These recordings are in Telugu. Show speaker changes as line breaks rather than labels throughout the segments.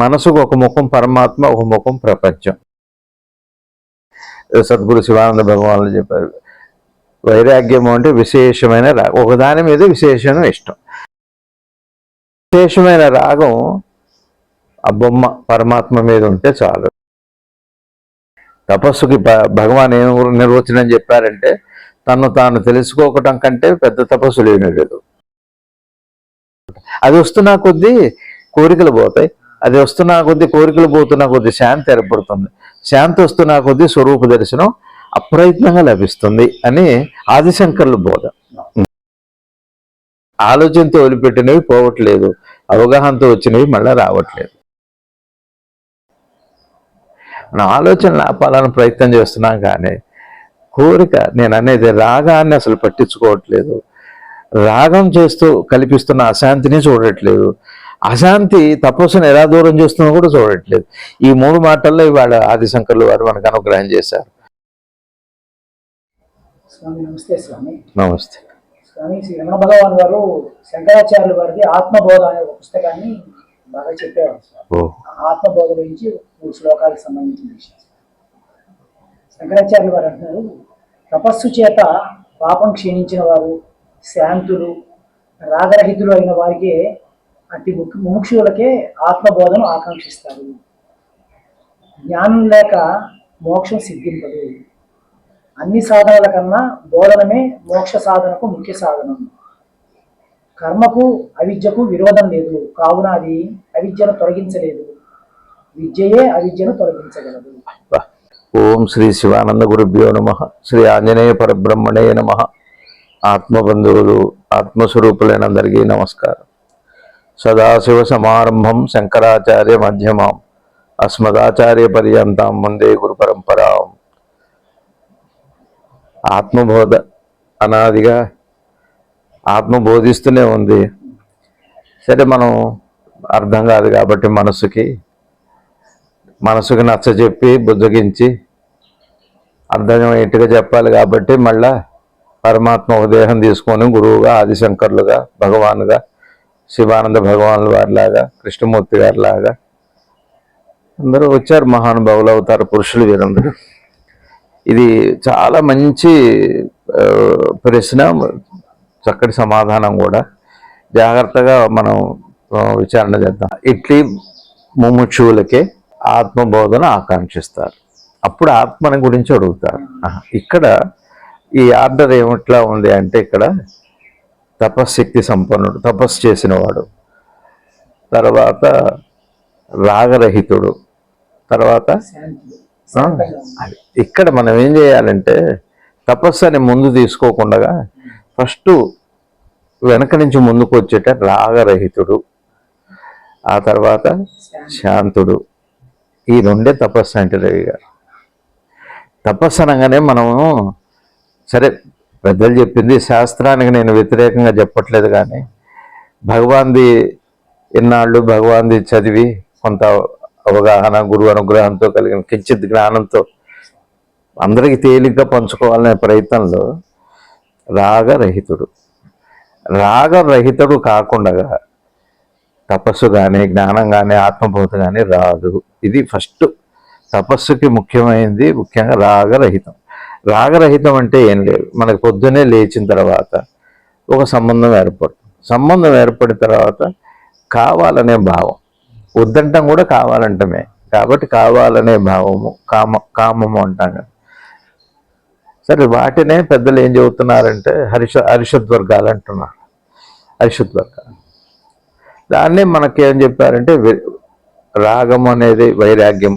మనసుకు ఒక ముఖం పరమాత్మ ఒక ముఖం ప్రపంచం. సద్గురు శివానంద భగవానులు చెప్పారు. వైరాగ్యం అంటే విశేషమైన రాగం ఒకదాని మీద విశేషమైన ఇష్టం. విశేషమైన రాగం ఆ బొమ్మ పరమాత్మ మీద ఉంటే చాలు. తపస్సుకి భగవాన్ ఏం నిర్వచనం చెప్పారంటే తను తాను తెలుసుకోవటం కంటే పెద్ద తపస్సు లేని లేదు. అది వస్తున్నా కొద్దీ కోరికలు పోతాయి. అది వస్తున్న కొద్దీ కోరికలు పోతున్న కొద్దీ శాంతి ఏర్పడుతుంది. శాంతి వస్తున్న కొద్దీ స్వరూప దర్శనం అప్రయత్నంగా లభిస్తుంది అని ఆదిశంకర్లు బోధ. ఆలోచనతో వదిలిపెట్టినవి పోవట్లేదు. అవగాహనతో వచ్చినవి మళ్ళీ రావట్లేదు. మనం ఆలోచనలు ఆపాలని ప్రయత్నం చేస్తున్నాం కానీ కోరిక నేను అనేది రాగాన్ని అసలు పట్టించుకోవట్లేదు. రాగం చేస్తూ కల్పిస్తున్న అశాంతిని చూడట్లేదు. అశాంతి తపస్సును ఎలా దూరం చేస్తుందో కూడా చూడట్లేదు. ఈ మూడు మాటల్లో ఇవాళ ఆదిశంకర్లు వారు మనకు అనుగ్రహం చేశారు.
స్వామి నమస్తే స్వామి.
నమస్తే.
స్వామి శ్రీ రమణ భగవాన్ గారు శంకరాచార్యుల వారిది ఆత్మబోధ అనే ఒక పుస్తకాన్ని బాగా చెప్పేవారు స్వామి. ఆత్మబోధ గురించి మూడు శ్లోకాలకు సంబంధించిన విషయం శంకరాచార్యుల వారు అంటున్నారు తపస్సు చేత పాపం క్షీణించిన వారు శాంతులు రాగరహితులు అయిన వారికే అట్టి ముఖ్య- ఆత్మబోధను ఆకాంక్షిస్తారు. జ్ఞానం లేక మోక్షం సిద్ధింపదు. అన్ని సాధనల కన్నా బోధనమే మోక్ష సాధనకు ముఖ్య సాధనం. కర్మకు అవిద్యకు విరోధం లేదు. కావున అది అవిద్యను తొలగించలేదు. విద్యయే అవిద్యను తొలగించగలదు.
ఓం శ్రీ శివానంద గురుభ్యో నమ. శ్రీ ఆంజనేయ పరబ్రహ్మణే నమ. ఆత్మబంధువులు ఆత్మస్వరూపులైన అందరికీ నమస్కారం. సదాశివ సమారంభం శంకరాచార్య మధ్యమాం అస్మదాచార్య పర్యంతం వందే గురు పరంపరాం ఆత్మబోధ అనాదిగా ఆత్మ బోధిస్తూనే ఉంది। సరే మనం అర్థం కాదు కాబట్టి మనసుకి మనసుకు నచ్చజెప్పి బుజ్జగించి అర్థమయ్యేట్టుగా చెప్పాలి కాబట్టి మళ్ళా పరమాత్మ ఒక తీసుకొని గురువుగా ఆదిశంకర్లుగా భగవానుగా శివానంద భగవానుల వారిలాగా కృష్ణమూర్తి గారిలాగా. అందరూ వచ్చారు మహానుభావులు అవుతారు పురుషులు వీరందరూ. ఇది చాలా మంచి ప్రశ్న చక్కటి సమాధానం కూడా. జాగ్రత్తగా మనం విచారణ చేద్దాం. ఇట్లీ ముముక్షువులకే ఆత్మబోధన ఆకాంక్షిస్తారు. అప్పుడు ఆత్మని గురించి అడుగుతారు. ఇక్కడ ఈ ఆర్డర్ ఏమిట్లా ఉంది అంటే ఇక్కడ తపశ్శక్తి సంపన్నుడు తపస్సు చేసినవాడు. తర్వాత రాగరహితుడు. తర్వాత ఇక్కడ మనం ఏం చేయాలంటే తపస్సు అని ముందు తీసుకోకుండా ఫస్ట్ వెనక నుంచి ముందుకు వచ్చేట రాగరహితుడు. ఆ తర్వాత శాంతుడు. ఈ రెండే తపస్సు అంటే రవి గారు తపస్సు అనగానే మనము సరే పెద్దలు చెప్పింది శాస్త్రానికి నేను వ్యతిరేకంగా చెప్పట్లేదు కానీ భగవాన్ది ఇన్నాళ్ళు భగవాన్ది చదివి కొంత అవగాహన గురువు అనుగ్రహంతో కలిగిన కించిత్ జ్ఞానంతో అందరికీ తేలిగ్గా పంచుకోవాలనే ప్రయత్నంలో రాగరహితుడు. రాగరహితుడు కాకుండా తపస్సు కానీ జ్ఞానం కానీ ఆత్మబోధ కానీ రాదు. ఇది ఫస్ట్ తపస్సుకి ముఖ్యమైనది ముఖ్యంగా రాగరహితం. రాగరహితం అంటే ఏం లేదు. మనకు పొద్దునే లేచిన తర్వాత ఒక సంబంధం ఏర్పడుతుంది. సంబంధం ఏర్పడిన తర్వాత కావాలనే భావం. వద్దంటాం కూడా కావాలంటమే. కాబట్టి కావాలనే భావము కామ కామము అంటాం కదా. సరే వాటినే పెద్దలు ఏం చెబుతున్నారంటే హరిష హరిషద్వర్గాలు అంటున్నారు. హరిషద్వర్గాలు దాన్నే మనకేం చెప్పారంటే రాగం అనేది వైరాగ్యం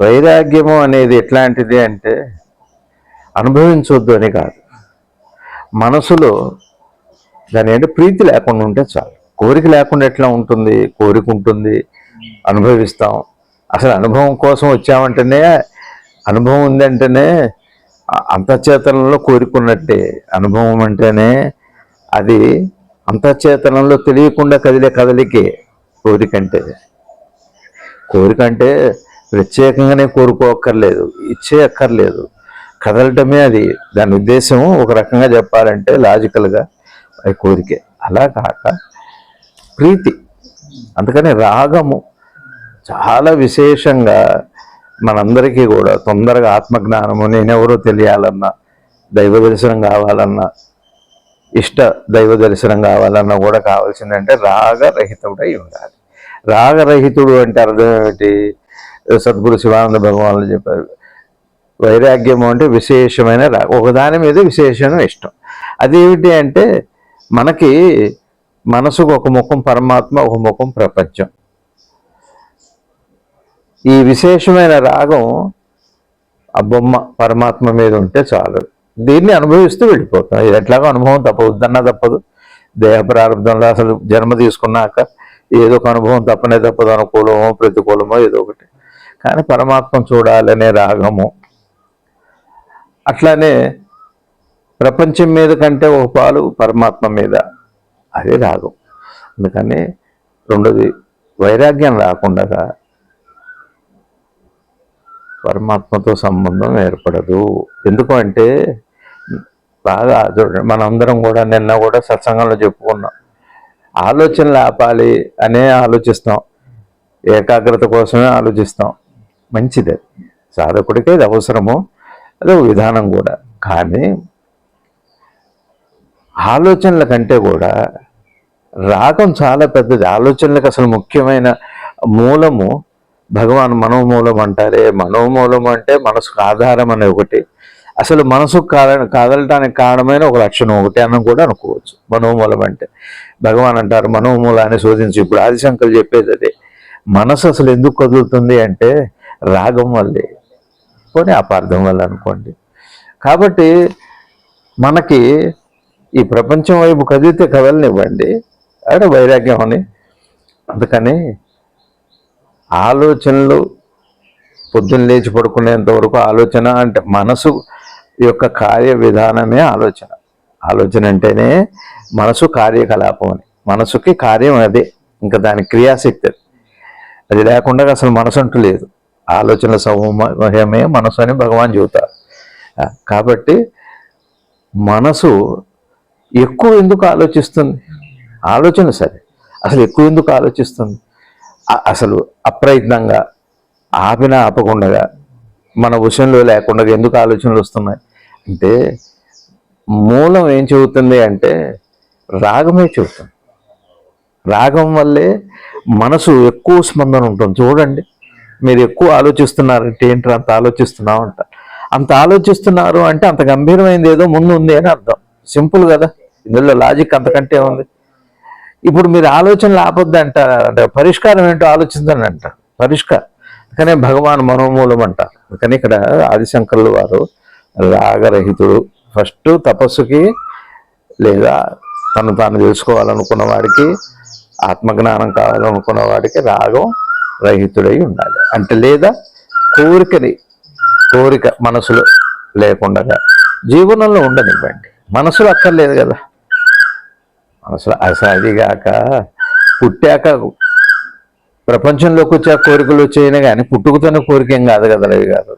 వైరాగ్యము అనేది ఎట్లాంటిది అంటే అనుభవించవద్దు అని కాదు. మనసులో దాని అంటే ప్రీతి లేకుండా ఉంటే చాలు. కోరిక లేకుండా ఎట్లా ఉంటుంది? కోరిక ఉంటుంది. అనుభవిస్తాం. అసలు అనుభవం కోసం వచ్చామంటేనే అనుభవం ఉందంటేనే అంతఃచేతనంలో కోరుకున్నట్టే. అనుభవం అంటేనే అది అంతఃచేతనంలో తెలియకుండా కదిలే కదలికే కోరిక అంటే. కోరిక అంటే ప్రత్యేకంగానే కోరుకోక్కర్లేదు ఇచ్చే అక్కర్లేదు కదలటమే అది. దాని ఉద్దేశం ఒక రకంగా చెప్పాలంటే లాజికల్గా అది కోరికే. అలా కాక ప్రీతి అందుకని రాగము చాలా విశేషంగా మనందరికీ కూడా తొందరగా ఆత్మజ్ఞానము నేనెవరో తెలియాలన్నా దైవ దర్శనం కావాలన్నా ఇష్ట దైవ దర్శనం కావాలన్నా కూడా కావాల్సిందంటే రాగరహితుడై ఉండాలి. రాగరహితుడు అంటే అర్థం ఏమిటి? సద్గురు శివానంద భగవానులు చెప్పారు. వైరాగ్యము అంటే విశేషమైన ఒకదాని మీద విశేషమైన ఇష్టం. అదేమిటి అంటే మనకి మనసుకు ఒక ముఖం పరమాత్మ ఒక ముఖం ప్రపంచం. ఈ విశేషమైన రాగం ఆ బొమ్మ పరమాత్మ మీద ఉంటే చాలు. దీన్ని అనుభవిస్తూ వెళ్ళిపోతాం. ఇది ఎట్లాగో అనుభవం తప్పవద్దన్నా తప్పదు. దేహ ప్రారంభంలో అసలు జన్మ తీసుకున్నాక ఏదో ఒక అనుభవం తప్పనే తప్పదు. అనుకూలమో ప్రతికూలమో ఏదో ఒకటి. కానీ పరమాత్మ చూడాలనే రాగము. అట్లానే ప్రపంచం మీద కంటే ఒక పాలు పరమాత్మ మీద. అదే రాగం. అందుకని రెండోది వైరాగ్యం రాకుండా పరమాత్మతో సంబంధం ఏర్పడదు. ఎందుకు అంటే బాగా చూడండి మనందరం కూడా నిన్న కూడా సత్సంగంలో చెప్పుకున్నాం. ఆలోచనలు ఆపాలి అనే ఆలోచిస్తాం. ఏకాగ్రత కోసమే ఆలోచిస్తాం. మంచిది. సాధకుడికి అది అవసరము అదో విధానం కూడా. కానీ ఆలోచనల కంటే కూడా రాగం చాలా పెద్దది. ఆలోచనలకు అసలు ముఖ్యమైన మూలము భగవాన్ మనోమూలం అంటారే. మనోమూలం అంటే మనసుకు ఆధారం అనే ఒకటి. అసలు మనసుకు కాదని కాదలటానికి కారణమైన ఒక లక్షణం ఒకటి అని కూడా అనుకోవచ్చు. మనోమూలం అంటే భగవాన్ అంటారు మనోమూలాన్ని శోధించి. ఇప్పుడు ఆదిశంకర్ చెప్పేది అదే. మనసు అసలు ఎందుకు కదులుతుంది అంటే రాగం వల్లే. పోనీ అపార్థం వల్ల అనుకోండి. కాబట్టి మనకి ఈ ప్రపంచం వైపు కదిలితే కదలనివ్వండి. అంటే వైరాగ్యం అని. అందుకని ఆలోచనలు పొద్దున్న లేచి పడుకునేంత వరకు ఆలోచన అంటే మనసు యొక్క కార్య విధానమే ఆలోచన. ఆలోచన అంటేనే మనసు కార్యకలాపం అని. మనసుకి కార్యం అదే. ఇంకా దాని క్రియాశక్తి అది. అది లేకుండా అసలు మనసు అంటూ లేదు. ఆలోచనల సమూహమే మనసు అని భగవాన్ చెబుతారు కాబట్టి మనసు ఎక్కువ ఎందుకు ఆలోచిస్తుంది? ఆలోచన సరే అసలు ఎక్కువ ఎందుకు ఆలోచిస్తుంది? అసలు అప్రయత్నంగా ఆపినా ఆపకుండా మన విషయంలో లేకుండా ఎందుకు ఆలోచనలు వస్తున్నాయి? అంటే మూలం ఏం చెబుతుంది అంటే రాగమే చెబుతుంది. రాగం వల్లే మనసు ఎక్కువ స్పందన ఉంటుంది. చూడండి. మీరు ఎక్కువ ఆలోచిస్తున్నారంటే ఏంటి అంత ఆలోచిస్తున్నావు అంట. అంత ఆలోచిస్తున్నారు అంటే అంత గంభీరమైనది ఏదో ముందు ఉంది అని అర్థం. సింపుల్ కదా ఇందులో లాజిక్ అంతకంటే ఉంది. ఇప్పుడు మీరు ఆలోచనలు ఆపొద్దు అంటారు అంటే పరిష్కారం ఏంటో ఆలోచించండి అంటారు పరిష్కారం. కానీ భగవాన్ మనోమూలం అంటారు కానీ ఇక్కడ ఆదిశంకరులు వారు రాగరహితుడు. ఫస్ట్ తపస్సుకి లేదా తను తాను తెలుసుకోవాలనుకున్న వాడికి ఆత్మజ్ఞానం కావాలనుకున్న వాడికి రాగం రహితుడై ఉండాలి. అంటే లేదా కోరికని కోరిక మనసులో లేకుండా జీవనంలో ఉండనివ్వండి. మనసులో అక్కర్లేదు కదా. మనసులో అసలు పుట్టాక ప్రపంచంలోకి వచ్చాక కోరికలు వచ్చాయినా కానీ పుట్టుకతోనే కోరిక ఏం కాదు కదా కాదు గారు.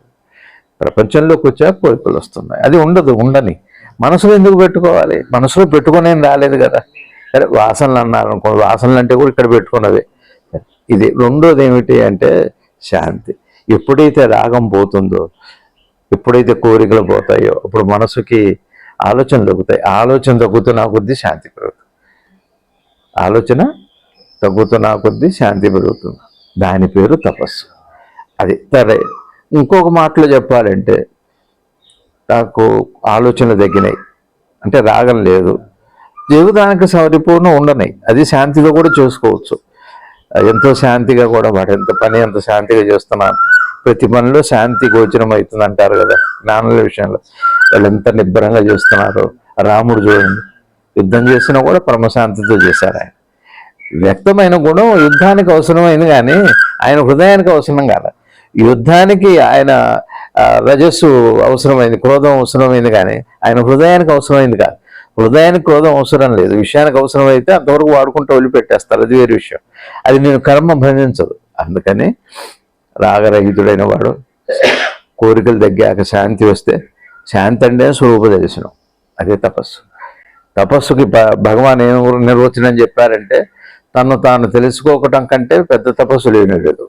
ప్రపంచంలోకి వచ్చాక కోరికలు వస్తున్నాయి. అది ఉండదు ఉండని. మనసులో ఎందుకు పెట్టుకోవాలి? మనసులో పెట్టుకునేది రాలేదు కదా. సరే వాసనలు అన్నారు అనుకో వాసనలు అంటే కూడా ఇక్కడ పెట్టుకున్నవే ఇది రెండోది ఏమిటి అంటే శాంతి. ఎప్పుడైతే రాగం పోతుందో ఎప్పుడైతే కోరికలు పోతాయో అప్పుడు మనసుకి ఆలోచనలు తగ్గుతాయి. ఆలోచన తగ్గుతున్న కొద్దీ శాంతి పెరుగుతుంది. ఆలోచన తగ్గుతున్న కొద్దీ శాంతి పెరుగుతుంది. దాని పేరు తపస్సు. అది సరే ఇంకొక మాటలో చెప్పాలంటే నాకు ఆలోచనలు తగ్గినాయి. అంటే రాగం లేదు. జీవితానికి సరిపూర్ణ ఉండనాయి. అది శాంతిగా కూడా చేసుకోవచ్చు. ఎంతో శాంతిగా కూడా వాడు ఎంత పని ఎంత శాంతిగా చేస్తున్నాను ప్రతి పనిలో శాంతి గోచరం అవుతుంది అంటారు కదా జ్ఞానుల విషయంలో. వాళ్ళు ఎంత నిబ్బరంగా చేస్తున్నారు రాముడు చూడండి యుద్ధం చేసినా కూడా పరమశాంతితో చేశారు ఆయన. వ్యక్తమైన గుణం యుద్ధానికి అవసరమైంది కానీ ఆయన హృదయానికి అవసరం కాదు. యుద్ధానికి ఆయన రజస్సు అవసరమైంది క్రోధం అవసరమైంది కానీ ఆయన హృదయానికి అవసరమైంది కాదు. హృదయానికి క్రోధం అవసరం లేదు. విషయానికి అవసరమైతే అంతవరకు వాడుకుంటూ వదిలిపెట్టేస్తారు. అది వేరే విషయం. అది నేను కర్మ భంజించదు అందుకని రాగరహితుడైన వాడు కోరికలు తగ్గాక శాంతి వస్తే శాంతి అంటే స్వరూప దర్శనం అదే తపస్సు. తపస్సుకి భ- భగవాన్ ఏం నిర్వచనం చెప్పారంటే తను తాను తెలుసుకోవటం కంటే పెద్ద తపస్సు లేని లేదు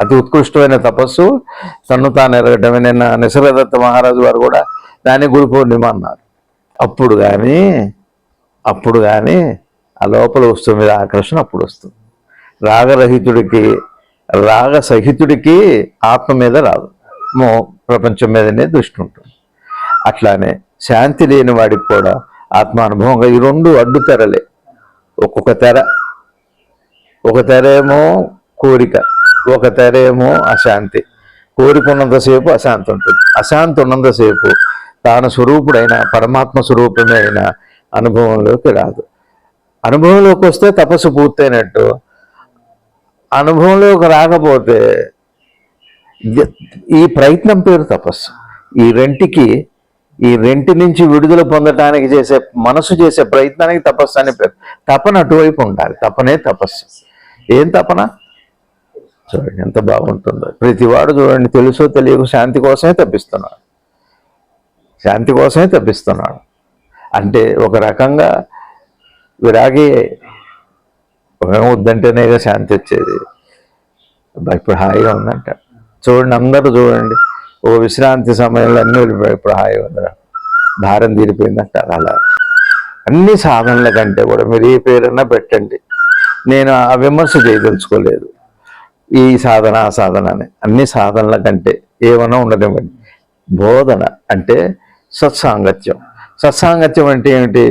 అతి ఉత్కృష్టమైన తపస్సు తను తాను ఎరగటమే నిన్న నిసర్గదత్త మహారాజు వారు కూడా దాన్ని గురు పూర్ణిమ అన్నారు. అప్పుడు కానీ అప్పుడు కానీ ఆ లోపల వస్తుంది మీద ఆకర్షణ అప్పుడు వస్తుంది. రాగరహితుడికి రాగసహితుడికి ఆత్మ మీద రాదు. మో ప్రపంచం మీదనే దృష్టి ఉంటుంది. అట్లానే శాంతి లేని వాడికి కూడా ఆత్మానుభవంగా ఈ రెండు అడ్డు తెరలే. ఒక్కొక్క తెర ఒక తెరేమో కోరిక ఒక తెరేమో అశాంతి. కోరిక ఉన్నంతసేపు అశాంతి ఉంటుంది. అశాంతి ఉన్నంతసేపు తాను స్వరూపుడైన పరమాత్మ స్వరూపమే అయిన అనుభవంలోకి రాదు. అనుభవంలోకి వస్తే తపస్సు పూర్తయినట్టు. అనుభవంలోకి రాకపోతే ఈ ప్రయత్నం పేరు తపస్సు. ఈ రెంటికి ఈ రెంటి నుంచి విడుదల పొందటానికి చేసే మనసు చేసే ప్రయత్నానికి తపస్సు అని పేరు. తపన అటువైపు ఉండాలి. తపనే తపస్సు. ఏం తపన? చూడండి ఎంత బాగుంటుందో. ప్రతివాడు చూడండి తెలుసో తెలియక శాంతి కోసమే తప్పిస్తున్నాడు శాంతి కోసమే తప్పిస్తున్నాడు. అంటే ఒక రకంగా విరాగి వద్దంటేనే శాంతి వచ్చేది. ఇప్పుడు హాయిగా ఉందంట. చూడండి అందరూ చూడండి. ఓ విశ్రాంతి సమయంలో అన్నీ వెళ్ళిపోయాయి. ఇప్పుడు హాయిగా ఉందిరా భారం తీరిపోయిందంట అలా. అన్ని సాధనల కంటే కూడా మీరు ఏ పేరన్నా పెట్టండి. నేను ఆ విమర్శ చేయదలుచుకోలేదు. ఈ సాధన ఆ సాధన అని. అన్ని సాధనల కంటే ఏమైనా ఉండనివ్వండి. బోధన అంటే సత్సాంగత్యం. సత్సాంగత్యం అంటే ఏమిటి?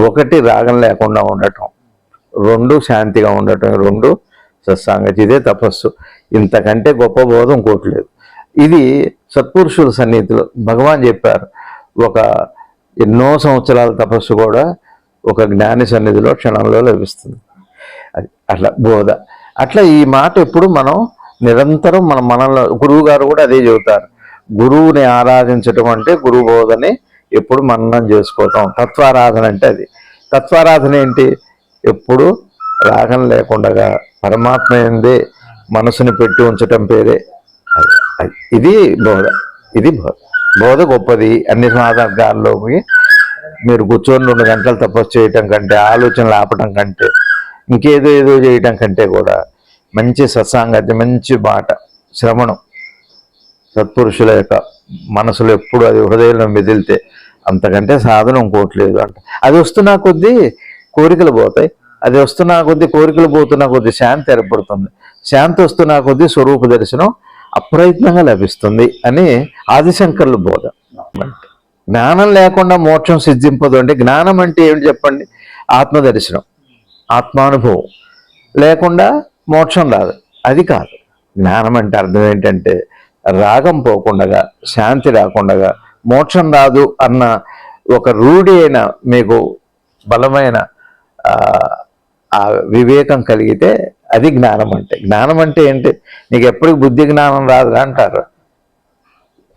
ఒకటి రాగం లేకుండా ఉండటం. రెండు శాంతిగా ఉండటం. రెండు సత్సాంగత్యం. ఇదే తపస్సు. ఇంతకంటే గొప్ప బోధం ఇంకోటి లేదు. ఇది సత్పురుషుల సన్నిధిలో భగవాన్ చెప్పారు. ఒక ఎన్నో సంవత్సరాల తపస్సు కూడా ఒక జ్ఞాని సన్నిధిలో క్షణంలో లభిస్తుంది. అది అట్లా బోధ. అట్లా ఈ మాట ఎప్పుడు మనం నిరంతరం మన మనలో గురువు గారు కూడా అదే చెబుతారు. గురువుని ఆరాధించటం అంటే గురు బోధని ఎప్పుడు మననం చేసుకోవటం. తత్వారాధన అంటే అది. తత్వారాధన ఏంటి? ఎప్పుడు రాగం లేకుండా పరమాత్మ ఏందే మనసుని పెట్టి ఉంచటం పేరే అది. ఇది బోధ. ఇది బోధ. బోధ గొప్పది. అన్ని మార్గాల్లోకి మీరు కూర్చొని రెండు గంటలు తపస్సు చేయటం కంటే ఆలోచనలు ఆపటం కంటే ఇంకేదో ఏదో చేయటం కంటే కూడా మంచి సత్సాంగత్యం మంచి మాట శ్రవణం సత్పురుషుల యొక్క మనసులో ఎప్పుడు అది హృదయంలో మెదిలితే అంతకంటే సాధన ఇంకోటి లేదు అంట. అది వస్తున్నా కొద్దీ కోరికలు పోతాయి. అది వస్తున్నా కొద్దీ కోరికలు పోతున్నా కొద్దీ శాంతి ఏర్పడుతుంది. శాంతి వస్తున్నా కొద్దీ స్వరూప దర్శనం అప్రయత్నంగా లభిస్తుంది అని ఆదిశంకర్లు బోధ. జ్ఞానం లేకుండా మోక్షం సిద్ధింపదు అంటే జ్ఞానం అంటే ఏమిటి చెప్పండి? ఆత్మదర్శనం ఆత్మానుభవం. లేకుండా మోక్షం రాదు. అది కాదు. జ్ఞానం అంటే అర్థం ఏంటంటే రాగం పోకుండా శాంతి రాకుండా మోక్షం రాదు అన్న ఒక రూఢి అయిన మీకు బలమైన ఆ, వివేకం కలిగితే అది జ్ఞానం అంటే. జ్ఞానం అంటే ఏంటి? నీకు ఎప్పటికి బుద్ధి జ్ఞానం రాదు అంటారు.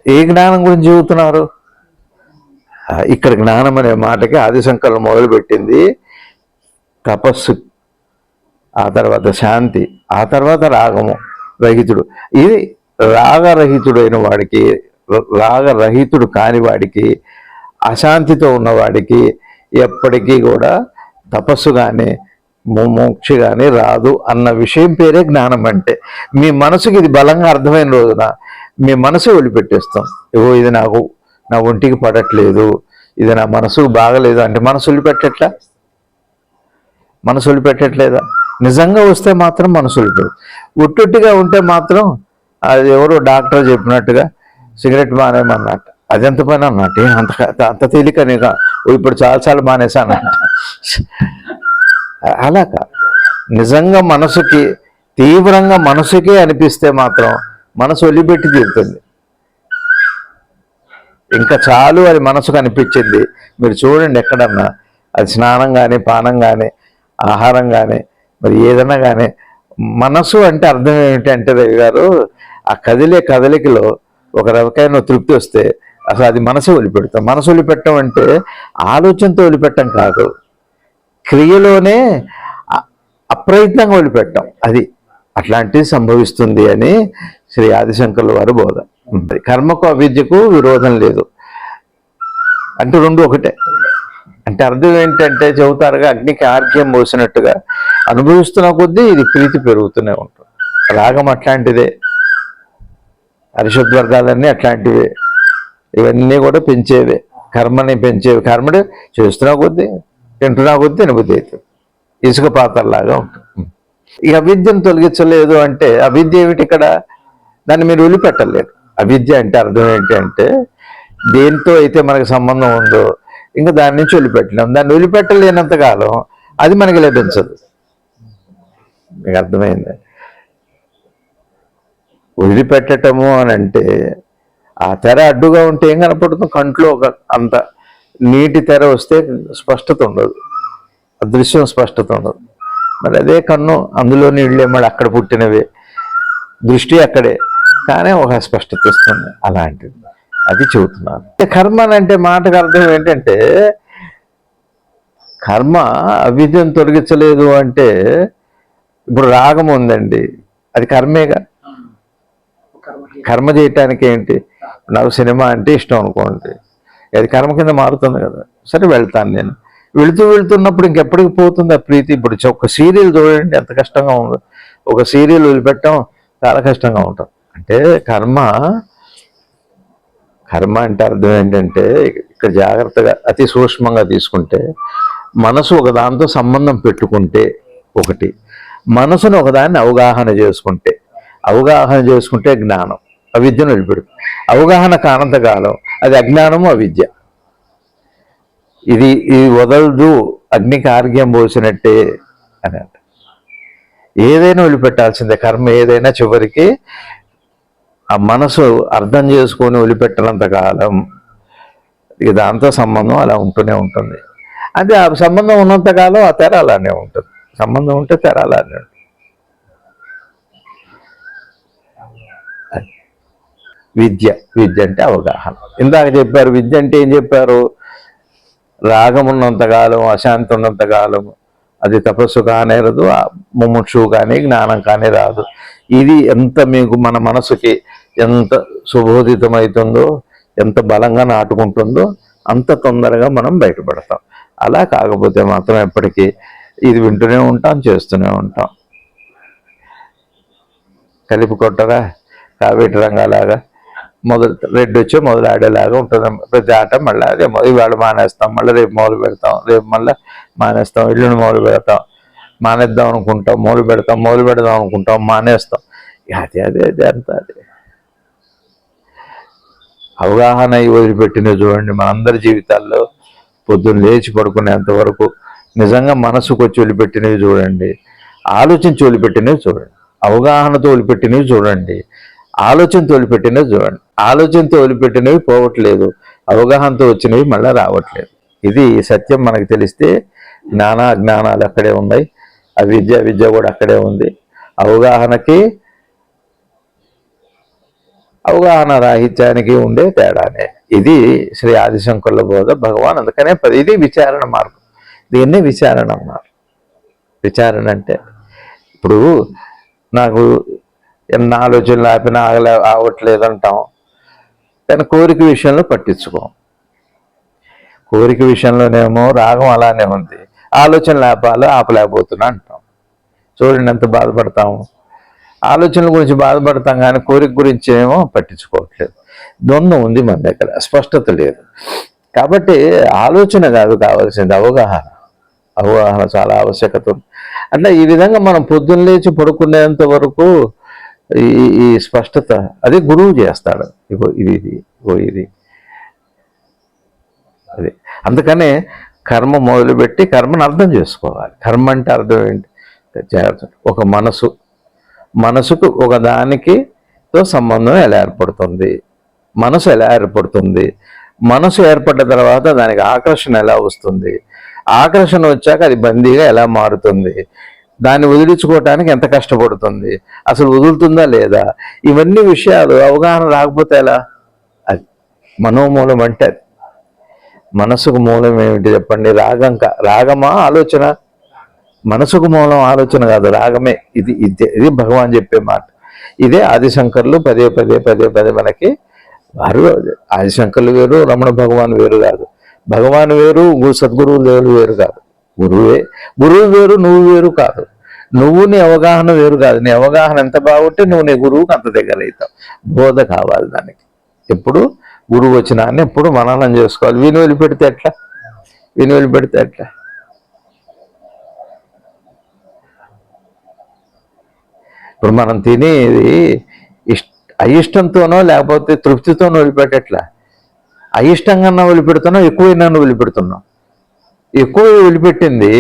ఏ జ్ఞానం గురించి చెబుతున్నారు? ఇక్కడ జ్ఞానం అనే మాటకి ఆదిశంకర్లు మొదలుపెట్టింది తపస్సు ఆ తర్వాత శాంతి ఆ తర్వాత రాగము రహితుడు. ఇది రాగరహితుడైన వాడికి రాగరహితుడు కాని వాడికి అశాంతితో ఉన్నవాడికి ఎప్పటికీ కూడా తపస్సు కానీ మోక్ష కానీ రాదు అన్న విషయం పేరే జ్ఞానం అంటే. మీ మనసుకి ఇది బలంగా అర్థమైన రోజున మీ మనసు వదిలిపెట్టేస్తాం. ఇగో ఇది నాకు నా ఒంటికి పడట్లేదు ఇది నా మనసుకు బాగలేదు అంటే మనసు వదిలిపెట్టట్లా? మనసు వదిలిపెట్టట్లేదా? నిజంగా వస్తే మాత్రం మనసు వదిలిపెడు ఒట్టొట్టిగా ఉంటే మాత్రం అది ఎవరో డాక్టర్ చెప్పినట్టుగా సిగరెట్ మానేమన్నట్టు అది ఎంత పని అన్నట్టు అంత అంత తేలిక నేను ఇప్పుడు చాలాసార్లు మానేసాను అలా నిజంగా మనసుకి తీవ్రంగా మనసుకే అనిపిస్తే మాత్రం మనసు వదిలిపెట్టి తీరుతుంది. ఇంకా చాలు అది మనసుకు అనిపించింది. మీరు చూడండి ఎక్కడన్నా. అది స్నానం కానీ పానం కానీ ఆహారం కానీ మరి ఏదైనా కానీ మనసు అంటే అర్థం ఏమిటి అంటే రవి గారు ఆ కదిలే కదలికలో ఒక రకమైన తృప్తి వస్తే అసలు అది మనసు వదిలిపెడతాం. మనసు వదిలిపెట్టడం అంటే ఆలోచనతో వదిలిపెట్టడం కాదు. క్రియలోనే అప్రయత్నంగా వదిలిపెట్టడం అది అట్లాంటిది సంభవిస్తుంది అని శ్రీ ఆదిశంకర్ల వారు బోధ. కర్మకు అవిద్యకు విరోధం లేదు. అంటే రెండు ఒకటే. అంటే అర్థం ఏంటంటే చెబుతారుగా అగ్నికి ఆర్గ్యం పోసినట్టుగా అనుభవిస్తున్న కొద్దీ ఇది ప్రీతి పెరుగుతూనే ఉంటుంది. రాగం అట్లాంటిదే. పరిశుద్ధ వర్గాలన్నీ అట్లాంటివే. ఇవన్నీ కూడా పెంచేవే. కర్మని పెంచేవి. కర్మడు చేస్తున్నా కొద్దీ తింటున్నా కొద్దీ అనుభూతి అవుతుంది. ఇసుక పాత్రలాగా ఉంటుంది. ఈ అవిద్యను తొలగించలేదు అంటే అవిద్య ఏమిటి ఇక్కడ? దాన్ని మీరు వదిలిపెట్టలేరు అవిద్య అంటే అర్థం ఏంటి అంటే దేంతో అయితే మనకు సంబంధం ఉందో ఇంకా దాని నుంచి వదిలిపెట్టలేము దాన్ని వదిలిపెట్టలేనంత కాలం అది మనకి లభించదు. మీకు అర్థమైంది? వదిలిపెట్టటము అని అంటే ఆ తెర అడ్డుగా ఉంటే ఏం కనపడుతుంది? కంట్లో ఒక అంత నీటి తెర వస్తే స్పష్టత ఉండదు. అదృశ్యం స్పష్టత ఉండదు. మరి అదే కన్ను అందులో నీళ్ళే మళ్ళీ అక్కడ పుట్టినవే. దృష్టి అక్కడే. కానీ ఒక స్పష్టత వస్తుంది అలాంటిది. అది చెబుతున్నాను. కర్మ అంటే మాటకు అర్థం ఏంటంటే కర్మ అవిద్యను తొలగించలేదు అంటే ఇప్పుడు రాగం ఉందండి. అది కర్మేగా. కర్మ చేయటానికి ఏంటి? నాకు సినిమా అంటే ఇష్టం అనుకోండి. అది కర్మ కింద మారుతుంది కదా. సరే వెళ్తాను నేను. వెళుతూ వెళ్తున్నప్పుడు ఇంకెప్పటికి పోతుంది ఆ ప్రీతి? ఇప్పుడు ఒక సీరియల్ చూడండి ఎంత కష్టంగా ఉందో. ఒక సీరియల్ వదిలిపెట్టడం చాలా కష్టంగా ఉంటుంది. అంటే కర్మ కర్మ అంటే అర్థం ఏంటంటే ఇక్కడ జాగ్రత్తగా అతి సూక్ష్మంగా తీసుకుంటే మనసు ఒక దాంతో సంబంధం పెట్టుకుంటే ఒకటి. మనసును ఒకదాన్ని అవగాహన చేసుకుంటే. అవగాహన చేసుకుంటే జ్ఞానం. అవిద్యను వదిలిపెడు అవగాహన కానంతకాలం అది అజ్ఞానము అవిద్య. ఇది ఇది వదలదు అగ్నికి ఆర్గ్యం పోసినట్టే అని అంట ఏదైనా వదిలిపెట్టాల్సిందే కర్మ ఏదైనా చివరికి ఆ మనసు అర్థం చేసుకొని వదిలిపెట్టనంత కాలం ఇక దాంతో సంబంధం అలా ఉంటూనే ఉంటుంది. అంటే ఆ సంబంధం ఉన్నంత కాలం ఆ తెర అలానే ఉంటుంది. సంబంధం ఉంటే తెర అలానే ఉంటుంది. విద్య విద్య అంటే అవగాహన. ఇందాక చెప్పారు విద్య అంటే ఏం చెప్పారు? రాగం ఉన్నంతకాలం అశాంతి ఉన్నంతకాలం అది తపస్సు కానేరదు ఆ ముముక్షు కానీ జ్ఞానం కానీ రాదు. ఇది ఎంత మీకు మన మనసుకి ఎంత సుబోధితమవుతుందో ఎంత బలంగా నాటుకుంటుందో అంత తొందరగా మనం బయటపడతాం. అలా కాకపోతే మాత్రం ఎప్పటికీ ఇది వింటూనే ఉంటాం చేస్తూనే ఉంటాం. కలిపి కొట్టరా? కావేటి రంగాలాగా? మొదలు రెడ్ వచ్చి మొదలు ఆడేలాగా ఉంటుంది. ప్రతి ఆట మళ్ళీ అదే ఇవాళ మానేస్తాం మళ్ళీ రేపు మొదలు పెడతాం రేపు మళ్ళీ మానేస్తాం ఇల్లుని మొదలు పెడతాం మానేద్దాం అనుకుంటాం మొదలు పెడతాం మొదలు పెడదాం అనుకుంటాం మానేస్తాం. అది అదే అదే అదే అంత అదే. అవగాహన వదిలిపెట్టిన వదిలిపెట్టినవి చూడండి మనందరి జీవితాల్లో పొద్దున్న లేచి పడుకునేంత వరకు నిజంగా మనసుకు వచ్చి వదిలిపెట్టినవి చూడండి ఆలోచించి వదిలిపెట్టినవి చూడండి అవగాహనతో వదిలిపెట్టినవి చూడండి. ఆలోచనతో వదిలిపెట్టినవి చూడండి. ఆలోచనతో వదిలిపెట్టినవి పోవట్లేదు. అవగాహనతో వచ్చినవి మళ్ళీ రావట్లేదు. ఇది సత్యం మనకు తెలిస్తే జ్ఞాన అజ్ఞానాలు అక్కడే ఉన్నాయి. అవిద్య విద్య కూడా అక్కడే ఉంది. అవగాహనకి అవగాహన రాహిత్యానికి ఉండే తేడానే. ఇది శ్రీ ఆదిశంకర్ల బోధ భగవాన్ అందుకనే ఇది విచారణ మార్గం. దీన్నే విచారణ అన్నారు. విచారణ అంటే ఇప్పుడు నాకు ఎన్ని ఆలోచనలు ఆపినా ఆగలే ఆగట్లేదు అంటాం. కానీ కోరిక విషయంలో పట్టించుకోం. కోరిక విషయంలోనేమో రాగం అలానే ఉంది. ఆలోచనలు ఆపాలో ఆపలేకపోతున్నా అంటాం. చూడండి ఎంత బాధపడతాము. ఆలోచనల గురించి బాధపడతాం కానీ కోరిక గురించి ఏమో పట్టించుకోవట్లేదు. ద్వంద్వం ఉంది మన దగ్గర స్పష్టత లేదు. కాబట్టి ఆలోచన కాదు కావాల్సింది అవగాహన. అవగాహన చాలా ఆవశ్యకత ఉంది. అంటే ఈ విధంగా మనం పొద్దున్న లేచి పడుకునేంత వరకు ఈ స్పష్టత. అదే గురువు చేస్తాడు. ఇగో ఇది ఇది ఇగో ఇది. అది. అందుకనే కర్మ మొదలుపెట్టి కర్మను అర్థం చేసుకోవాలి. కర్మ అంటే అర్థం ఏంటి? జాగ్రత్త. ఒక మనసు. మనసుకు ఒక దానికితో సంబంధం ఎలా ఏర్పడుతుంది? మనసు ఎలా ఏర్పడుతుంది? మనసు ఏర్పడ్డ తర్వాత దానికి ఆకర్షణ ఎలా వస్తుంది? ఆకర్షణ వచ్చాక అది బందీగా ఎలా మారుతుంది? దాన్ని వదిలించుకోవటానికి ఎంత కష్టపడుతుంది? అసలు వదులుతుందా లేదా? ఇవన్నీ విషయాలు అవగాహన రాకపోతే ఎలా? అది మనోమూలం అంటే అది. మనసుకు మూలం ఏమిటి చెప్పండి? రాగం రాగమా ఆలోచన? మనసుకు మూలం ఆలోచన కాదు రాగమే. ఇది ఇది ఇది భగవాన్ చెప్పే మాట. ఇదే ఆదిశంకర్లు పదే పదే పదే పదే మనకి వారు ఆదిశంకర్లు వేరు రమణ భగవాన్ వేరు కాదు. భగవాన్ వేరు గు- సద్గురువు వేరు వేరు కాదు. గురువే గురువు వేరు నువ్వు వేరు కాదు. నువ్వు నీ అవగాహన వేరు కాదు. నీ అవగాహన ఎంత బాగుంటే నువ్వు నీ గురువుకి అంత దగ్గర అవుతావు. బోధ కావాలి దానికి. ఎప్పుడు గురువు వచ్చిన అని ఎప్పుడు మననం చేసుకోవాలి. విని పెడితే ఎట్లా? విని పెడితే ఎట్లా? ఇప్పుడు మనం తినేది ఇష్ట అయిష్టంతోనో లేకపోతే తృప్తితోనో వదిలిపెట్టట్లా అయిష్టంగా వదిలిపెడుతున్నావు ఎక్కువైనా వదిలిపెడుతున్నావు ఎక్కువ వదిలిపెట్టింది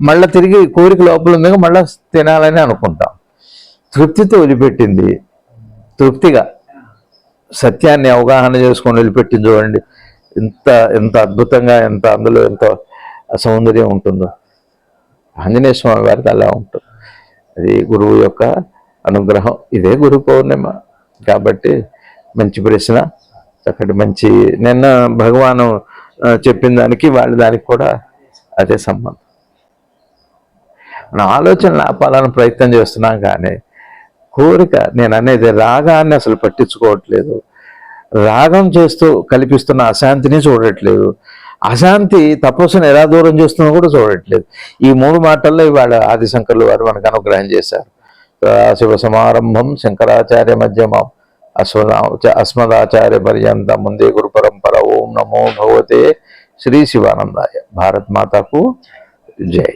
మళ్ళీ తిరిగి కోరిక లోపల ఉందిగా మళ్ళీ తినాలని అనుకుంటాం. తృప్తితో వదిలిపెట్టింది. తృప్తిగా. సత్యాన్ని అవగాహన చేసుకొని వదిలిపెట్టింది చూడండి. ఎంత ఎంత అద్భుతంగా ఎంత అందులో ఎంత సౌందర్యం ఉంటుందో. ఆంజనేయ స్వామి వారికి అలా ఉంటుంది. అది గురువు యొక్క అనుగ్రహం. ఇదే గురు పౌర్ణిమ. కాబట్టి మంచి ప్రశ్న చక్కటి మంచి నిన్న భగవాను చెప్పిన దానికి వాళ్ళ దానికి కూడా అదే సంబంధం. మనం ఆలోచనలు ఆపాలని ప్రయత్నం చేస్తున్నాం కానీ కోరిక నేను అనేది రాగాన్ని అసలు పట్టించుకోవట్లేదు. రాగం చేస్తూ కల్పిస్తున్న అశాంతిని చూడట్లేదు. అశాంతి తపస్సును ఎలా దూరం చేస్తుందో కూడా చూడట్లేదు. ఈ మూడు మాటల్లో ఇవాళ ఆదిశంకర్లు వారు మనకు అనుగ్రహం చేశారు. శివ సమారంభం శంకరాచార్య మధ్యమం అస్మదా అస్మదాచార్య పర్యంత ముందే గురు పరంపర ఓం నమో భగవతే శ్రీ శివానందాయ. భారత్ మాతకు జై.